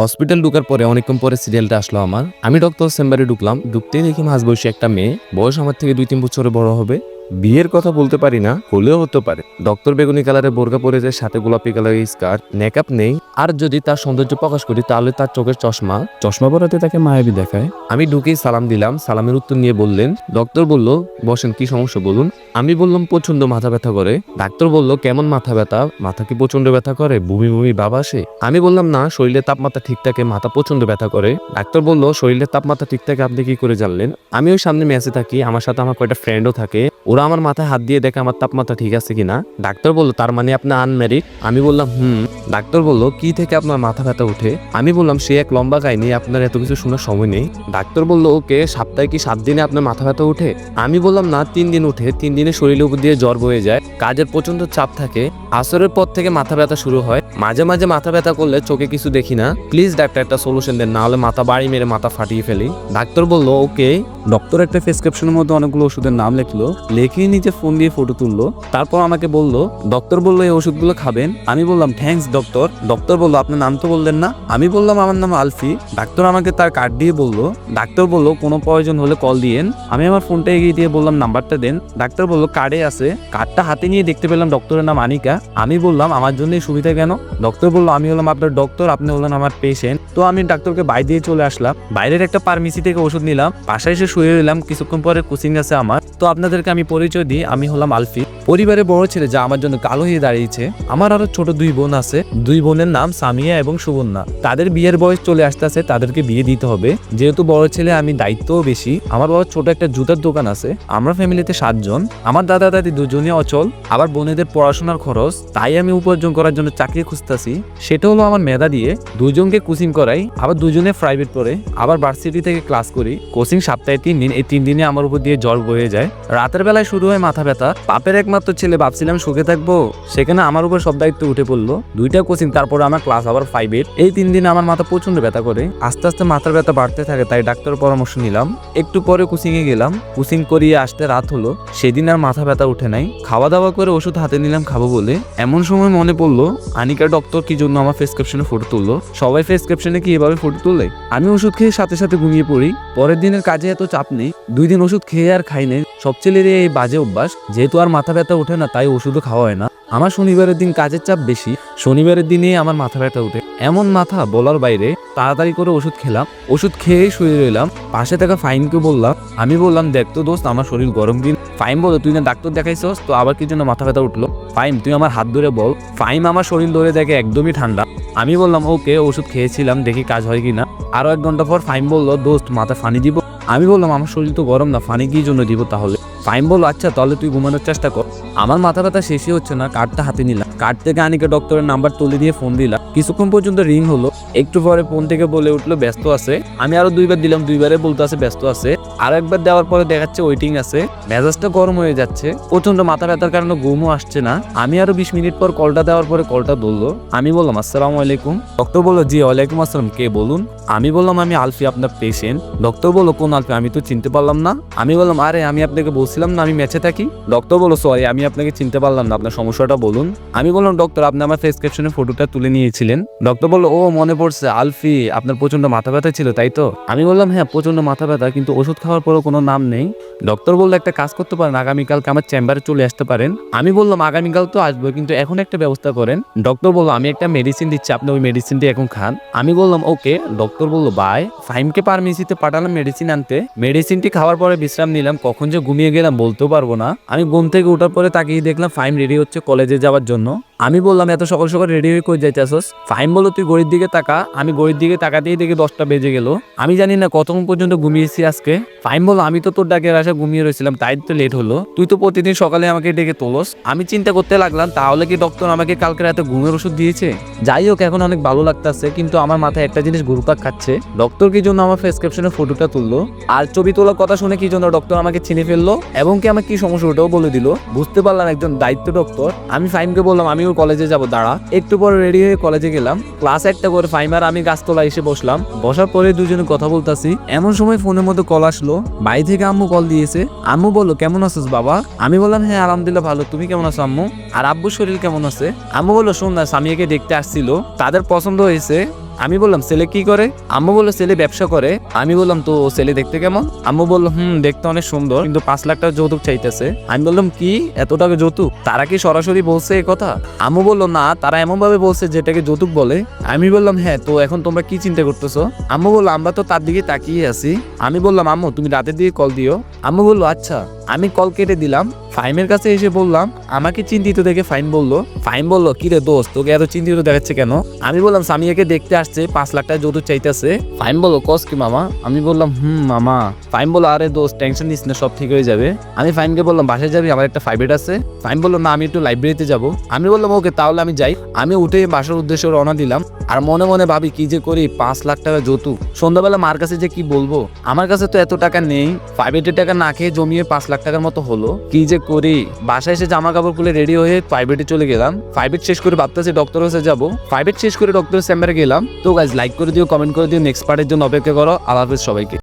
Hospital ঢুকার পরে অনেকক্ষণ পরে সিরিয়ালটা আসলো আমার। আমি ডক্টর চেম্বারে ঢুকলাম। ঢুকতেই দেখি মাঝ বয়সী একটা মেয়ে। বয়স আমার থেকে দুই তিন বছরে বড় হবে। বিয়ের কথা বলতে পারি না হলেও হতে পারে। ডক্টর বেগুনি কালারের বোরকা পরে যায় সাথে গোলাপি কালারের স্কার্ট মেকআপ নেই। আর যদি তার সৌন্দর্য প্রকাশ করি তাহলে তার চোখের চশমা। চশমা পরাতে তাকে মায়াবী দেখায়। আমি ঢুকেই সালাম দিলাম সালামের উত্তর নিয়ে বললেন ডক্টর বলল বসেন কি সমস্যা বলুন? আমি বললাম প্রচণ্ড মাথা ব্যথা করে। ডাক্তার বলল কেমন মাথা ব্যথা? মাথা কি প্রচণ্ড ব্যথা করে? বমি বমি বাবা আসে? আমি বললাম না শরীরের তাপমাত্রা ঠিক থাকে মাথা প্রচণ্ড ব্যথা করে। ডাক্তার বলল শরীরের তাপমাত্রা ঠিক থাকে আপনি কি করে জানলেন? আমি ওই সামনে মেসে থাকি আমার সাথে আমার কয়েকটা ফ্রেন্ডও থাকে। ওরা আমার মাথায় হাত দিয়ে দেখে আমার তাপমাত্রা ঠিক আছে কিনা? ডাক্তার বলল, তার মানে আপনি আনম্যারিড আমি বললাম, হুম। ডাক্তার বলল, কি থেকে আপনার মাথা ব্যথা উঠে আমি বললাম, সে এক লম্বা কাহিনী আপনার এত কিছু শোনার সময় নেই। ডাক্তার বলল, ওকে, সপ্তাহে কি সাত দিনে আপনার মাথা ব্যথা উঠে আমি বললাম, না, তিন দিন উঠে তিন দিনে শরীরের উপর দিয়ে জ্বর বয়ে যায়, কাজের প্রচণ্ড চাপ থাকে। আসরের পর থেকে মাথা ব্যথা শুরু হয়। মাঝে মাঝে মাথা ব্যথা করলে চোখে কিছু দেখি না। প্লিজ ডাক্তার, একটা সলিউশন দেন, না হলে মাথা বাড়ি মেরে মাথা ফাটিয়ে ফেলি। ডাক্তার বলল, ওকে। ডক্টর একটা প্রেসক্রিপশনের মধ্যে অনেকগুলো ওষুধের নাম লিখলো। লিখে নিজে ফোন দিয়ে ফটো তুললো। তারপর আমাকে বলল ডক্টর বলল, এই ওষুধগুলো খাবেন? আমি বললাম থ্যাঙ্কস ডক্টর ডক্টর বলল, আপনার নাম তো বললেন না? আমি বললাম, আমার নাম আলফি। ডাক্তার আমাকে তার কার্ড দিয়ে বলল। ডাক্তার বলল, কোনো প্রয়োজন হলে কল দিয়েন। আমি আমার ফোনটা এগিয়ে দিয়ে বললাম নাম্বারটা দেন। ডাক্তার বলল কার্ডে আছে। কার্ডটা হাতে নিয়ে দেখতে পেলাম ডক্টরের নাম আনিকা। আমি বললাম, আমার জন্য সুবিধা কেন? ডক্টর বলল, আমি হলাম আপনার ডক্টর আপনি হলেন আমার পেশেন্ট তো আমি ডাক্তারকে বাই দিয়ে চলে আসলাম। বাইরের একটা ফার্মেসি থেকে ওষুধ নিলাম। বাসায় এসে শুয়ে রইলাম। কিছুক্ষণ পরে কোচিং আছে আমার। তো আপনাদেরকে আমি পরিচয় দিই আমি হলাম আলফি। পরিবারের বড় ছেলে যা আমার জন্য কালো হয়ে দাঁড়িয়েছে। আমার আরও ছোট দুই বোন আছে। দুই বোনের নাম সামিয়া এবং সুবর্ণা। তাদের বিয়ের বয়স চলে আসতে আসতেছে, তাদেরকে বিয়ে দিতে হবে। যেহেতু বড় ছেলে, আমি দায়িত্বও বেশি। আমার বাবার ছোট একটা জুতার দোকান আছে। আমরা ফ্যামিলিতে সাতজন। আমার দাদা দাদি দুজনই অচল। আবার বোনেদের পড়াশোনার খরচ। তাই আমি উপার্জন করার জন্য চাকরি খুঁজতেছি। সেটা হলো আমার মেধা দিয়ে। দুজনকে কোচিং করাই। আবার দুজনে প্রাইভেট পড়ে। আবার ভার্সিটি থেকে ক্লাস করি। কোচিং সপ্তাহে তিন দিন। এই তিন দিনে আমার উপর দিয়ে জ্বর বয়ে যায়। রাতের বেলায় শুরু হয় মাথা ব্যথা। বাপের একমাত্র ছেলে ভাবছিলাম সুখে থাকব। সেখানে আমার উপর সব দায়িত্ব উঠে পড়ল। দুইটা কোচিং তারপর আমার ক্লাস আবার ফাইভ এইট এই তিন দিনে আমার মাথা প্রচণ্ড ব্যথা করে। আস্তে আস্তে মাথার ব্যথা বাড়তে থাকে, তাই ডাক্তার পরামর্শ নিলাম। একটু পরে কোচিং এ গেলাম। কোচিং করিয়ে আসতে রাত হলো। সেদিন আর মাথা ব্যথা উঠে নাই। খাওয়া দাওয়া করে ওষুধ হাতে নিলাম খাব বলে। এমন সময় মনে পড়ল, আনিকা ডক্টর কি জন্য আমার প্রেসক্রিপশনে ফটো তুললো? সবাই প্রেসক্রিপশনে কি এভাবে ফটো তুলে? আমি ওষুধ খেয়ে সাথে সাথে ঘুমিয়ে পড়ি। পরের দিনের কাজে এত চাপ নেই। দুই দিন ওষুধ খেয়ে আর খাই নেই। সব ছেলেরই এই বাজে অভ্যাস, যেহেতু আর মাথা ব্যথা ওঠে না, তাই ওষুধও খাওয়া হয় না। আমার শনিবারের দিন কাজের চাপ বেশি, শনিবারের দিনে আমার মাথা ব্যথা উঠে এমন মাথা বলার বাইরে তাড়াতাড়ি করে ওষুধ খেলাম। ওষুধ খেয়ে শুয়ে রইলাম। পাশে থাকা ফাইনকে বললাম, আমি বললাম, দেখ তো দোস্ত, আমার শরীর গরম দিন। ফাইন বলো, তুই না ডাক্তার দেখাইছস? তো আবার কি জন্য মাথা ব্যথা উঠল? ফাইম, তুই আমার হাত ধরে বল। ফাইম আমার শরীর ধরে দেখে একদমই ঠান্ডা। আমি বললাম, ওকে, ওষুধ খেয়েছিলাম, দেখি কাজ হয় কি না আরও এক ঘণ্টা পর ফাইম বলল, দোস্ত মাথা ফানি দিব। আমি বললাম, আমার শরীর তো গরম না ফানি গিয়ে জন্য দিব তাহলে? ফাইম বলল আচ্ছা তাহলে তুই ঘুমানোর চেষ্টা কর। আমার মাথা ব্যথা শেষই হচ্ছে না, কার্ডটা হাতে নিলাম। কার্ড থেকে আনিকে ডক্টরের নাম্বার তুলে দিয়ে ফোন দিলাম। কিছুক্ষণ পর্যন্ত রিং হলো, একটু পরে ফোন থেকে বলে উঠল, ব্যস্ত আছে। আমি আরও দুইবার দিলাম, দুইবারে বলতে আছে ব্যস্ত আছে। আর একবার দেওয়ার পরে দেখাচ্ছে ওয়েটিং আছে। মেজাজটা গরম হয়ে যাচ্ছে। প্রচণ্ড মাথা ব্যথার কারণে ঘুমও আসছে না। আমি আরও বিশ মিনিট পর কলটা দেওয়ার পরে কলটা ধরলো। আমি বললাম, আসসালাম আলাইকুম। ডক্টর বলল, জি, ওয়ালাইকুম আসসালাম, কে বলুন? আমি বললাম, আমি আলফি, আপনার পেশেন্ট ডক্টর বলল, কোন আলফি? আমি তো চিনতে পারলাম না। আমি বললাম, আরে, আমি আপনাকে বলছিলাম না, আমি ম্যাচে থাকি? ডক্টর বলল, সরি, আমি আপনাকে চিনতে পারলাম না, আপনার সমস্যাটা বলুন। আমি বললাম ডক্টর আপনি আমার প্রেসক্রিপশনে ফটোটা তুলে নিয়েছিলেন। ডক্টর বলল, ও, মনে পড়ছে, আলফি, আপনার প্রচণ্ড মাথা ব্যথা ছিল, তাই তো? আমি বললাম হ্যাঁ প্রচণ্ড মাথা ব্যথা, কিন্তু ওষুধ খাওয়ার পরও কোনো নাম নেই। ডক্টর বলল, একটা কাজ করতে পারেন, আগামীকালকে আমার চেম্বারে চলে আসতে পারেন। আমি বললাম, আগামীকাল তো আসব, কিন্তু এখন একটা ব্যবস্থা করেন। ডক্টর বলল, আমি একটা মেডিসিন দিচ্ছি, আপনি ওই মেডিসিনটি এখন খান। আমি বললাম, ওকে। ডক্টর বলল, বাই। ফাইমকে ফার্মেসিতে পাঠালাম মেডিসিন আনতে। মেডিসিনটি খাওয়ার পরে বিশ্রাম নিলাম, কখন যে ঘুমিয়ে গেলাম বলতেও পারব না। আমি ঘুম থেকে ওঠার পরে তাকিয়ে দেখলাম ফাইম রেডি হচ্ছে কলেজে যাওয়ার জন্য। আমি বললাম, এত সকাল সকাল রেডি হয়ে কই যাইতেছস? ফাইম বলল, তুই গড়ির দিকে তাকা। আমি গড়ির দিকে তাকাতেই দেখি দশটা বেজে গেল। আমি জানি না কতক্ষণ পর্যন্ত ঘুমিয়েছি আজকে। ফাইম বলল, আমি তো তোর ডাকের আশা ঘুমিয়ে রয়েছিলাম, তাই তো লেট হলো। তুই তো প্রতিদিন সকালে আমাকে ডেকে তোলস। আমি চিন্তা করতে লাগলাম, তাহলে কি ডক্টর আমাকে কালকে রাতে ঘুমের ওষুধ দিয়েছে? যাই হোক, এখন অনেক ভালো লাগতেছে, কিন্তু আমার মাথায় একটা জিনিস ঘুরপাক খাচ্ছে। ডক্টর কি জন্য আমার প্রেসক্রিপশনের ফটোটা তুললো? আর ছবি তোলার কথা শুনে কি জন্য ডক্টর আমাকে চিনে ফেলল? এবং কি আমার কি সমস্যা ওটাও বলে দিল? বুঝতে পারলাম একজন দায়িত্ব ডক্টর আমি ফাইমকে বললাম, আমিও কলেজে যাব, দাঁড়া। একটু পরে রেডি হয়ে কলেজে গেলাম। ক্লাস একটা করে ফাইমার আমি গাছতলা এসে বসলাম। বসার পরে দুজনে কথা বলতাছি। এমন সময় ফোনের মধ্যে কল আসলো। বাড়ি থেকে আম্মু কল দিয়েছে। আম্মু বলল, কেমন আছিস বাবা? আমি বললাম হ্যাঁ আলহামদুলিল্লাহ ভালো। তুমি কেমন আছো আম্মু? আর আব্বুর শরীর কেমন আছে? আম্মু বলল, শোন না, স্বামীকে দেখতে আসছিল। তাদের পছন্দ হয়েছে। আমি বললাম, ছেলে কি করে? আম্মু বলল, ছেলে ব্যবসা করে। আমি বললাম, তো ছেলে দেখতে কেমন? আম্মু বলল, হুম, দেখতে অনেক সুন্দর, কিন্তু পাঁচ লাখ টাকা যৌতুক চাইতেছে। আমি বললাম, কি? এত টাকা যৌতুক? তারা কি সরাসরি বলছে এ কথা? আম্মু বলল, না, তারা এমন ভাবে বলছে যেটাকে যৌতুক বলে। আমি বললাম হ্যাঁ তো এখন তোমরা কি চিন্তা করতেছো? আম্মু বলল, আমরা তো তার দিকে তাকিয়ে আছি। আমি বললাম, আম্মু, তুমি রাতের দিকে কল দিও। আম্মু বলল আচ্ছা। আমি কল কেটে দিলাম ফাইমের কাছে এসে বললাম, আমাকে চিন্তিত দেখে ফাইন বলল ফাইন বলল কি রে দোস্ত, তোকে এত চিন্তিত দেখাচ্ছে কেন? আমি বললাম, সামিয়াকে দেখতে আসছে, পাঁচ লাখ টাকা যৌতুক চাইতেছে। ফাইন বলল, কস কি মামা? আমি বললাম, হুম, মামা। ফাইন বলল, আরে দোস্ত টেনশন নিস না, সব ঠিক হয়ে যাবে। আমি ফাইনকে বললাম, বাসায় যাবি? আমার একটা ফাইভেট আছে। ফাইন বলল, না, আমি একটু লাইব্রেরিতে যাব। আমি বললাম, ওকে, তাহলে আমি যাই। আমি উঠে বাসার উদ্দেশ্যে রওনা দিলাম। আর মনে মনে ভাবি, কি যে করি, পাঁচ লাখ টাকা যৌতুক। সন্ধ্যাবেলা মার কাছে যে কি বলব? আমার কাছে তো এত টাকা নেই। ফাইভেটের টাকা না খেয়ে জমিয়ে পাঁচ লাখ টাকার মতো হলো। কি যে করি? বাসায় এসে জামা কাপড় খুলে রেডি হয়ে প্রাইভেটে চলে গেলাম। প্রাইভেট শেষ করে ভাবতেছি ডক্টর হাউসে যাব। প্রাইভেট শেষ করে ডক্টর চেম্বারে গেলাম। তো গাইজ লাইক করে দিও কমেন্ট করে দিও নেক্সট পার্টের জন্য অপেক্ষা করো। আল্লাহ সবাইকে।